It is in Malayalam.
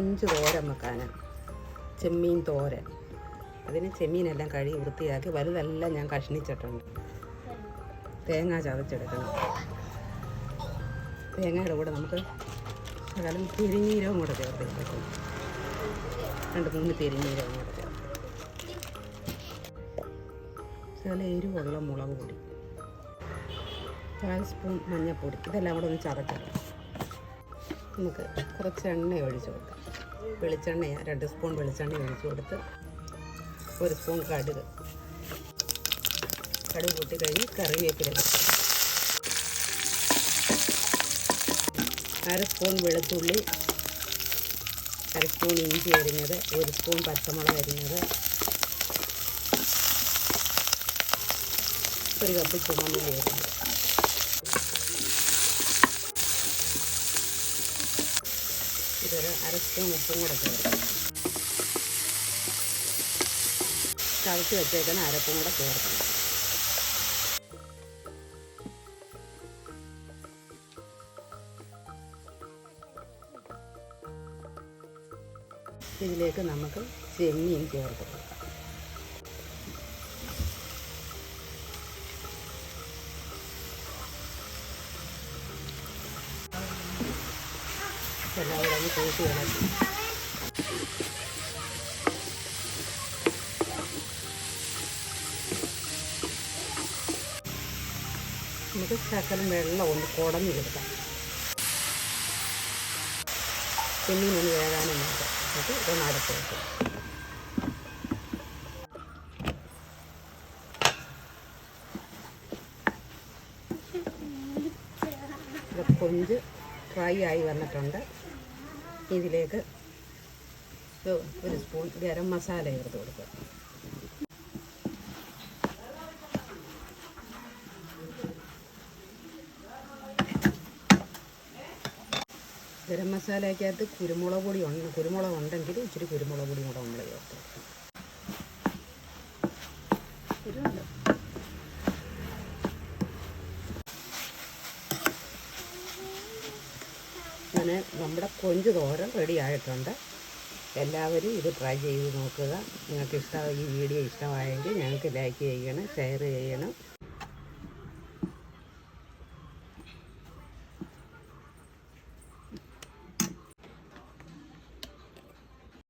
കൊഞ്ച് തോരൻ വെക്കാനാണ് ചെമ്മീൻ തോരൻ. അതിന് ചെമ്മീനെല്ലാം കഴുകി വൃത്തിയാക്കി വലുതെല്ലാം ഞാൻ കഷ്ണിച്ചിട്ടുണ്ട്. തേങ്ങ ചതച്ചെടുക്കണം. തേങ്ങയുടെ കൂടെ നമുക്ക് ശകലം തിരിഞ്ഞീരവും കൂടെ ചേർത്ത് കൊടുക്കണം രണ്ട് മൂന്ന് തിരിഞ്ഞീരവും കൂടെ ചേർത്ത്. ശകലം എരിവുള്ള മുളക് പൊടി. കാൽ സ്പൂൺ മഞ്ഞൾപ്പൊടി ഇതെല്ലാം കൂടെ ഒന്ന് ചതക്കണം. നമുക്ക് കുറച്ച് എണ്ണ ഒഴിച്ച് കൊടുക്കാം. വെളിച്ചെണ്ണ രണ്ട് സ്പൂൺ വെളിച്ചെണ്ണ ഒഴിച്ചു കൊടുത്ത് ഒരു സ്പൂൺ കടുക്. കടുക് കൂട്ടി കഴിഞ്ഞ് കറിവേപ്പില അര സ്പൂൺ വെളുത്തുള്ളി അര സ്പൂൺ ഇഞ്ചി അരിഞ്ഞത് ഒരു സ്പൂൺ പച്ചമുളക് അരിഞ്ഞത് ഒരു കപ്പ് ചുമന്നുള്ളി അരിഞ്ഞത്. ഇതൊരു അര സ്പൂൺ ഉപ്പും കൂടെ ചേർക്കും ചതച്ച് വെച്ചേക്കുന്ന അരപ്പും കൂടെ ചേർക്കണം ഇതിലേക്ക് നമുക്ക് ചെമ്മീൻ ചേർത്ത് എല്ലാം കൂടെ ഒന്ന് കൂട്ടി നമുക്ക് ശകലം വെള്ളം ഒന്ന് കുടഞ്ഞു കൊടുക്കാം ചെമ്മീനൊന്ന് വേകാനും നോക്കാം. എന്നിട്ട് ഇതൊന്ന് അടുത്ത് വെക്കാം. ഇത് കൊഞ്ച് ഫ്രൈ ആയി വന്നിട്ടുണ്ട്. ഇതിലേക്ക് ഒരു സ്പൂൺ ഗരം മസാല ചേർത്ത് കൊടുക്കുക. ഗരം മസാലയ്ക്കകത്ത് കുരുമുളക് പൊടി ഉണ്ട് കുരുമുളക് ഉണ്ടെങ്കിൽ ഇച്ചിരി കുരുമുളക് പൊടി കൂടെ നമ്മൾ ചേർത്ത് കൊടുക്കണം. അങ്ങനെ നമ്മുടെ കൊഞ്ച് തോരൻ റെഡി ആയിട്ടുണ്ട്. എല്ലാവരും ഇത് ട്രൈ ചെയ്ത് നോക്കുക. നിങ്ങൾക്ക് ഇഷ്ടം ഈ വീഡിയോ ഇഷ്ടമായെങ്കിൽ ഞങ്ങൾക്ക് ലൈക്ക് ചെയ്യണം ഷെയർ ചെയ്യണം.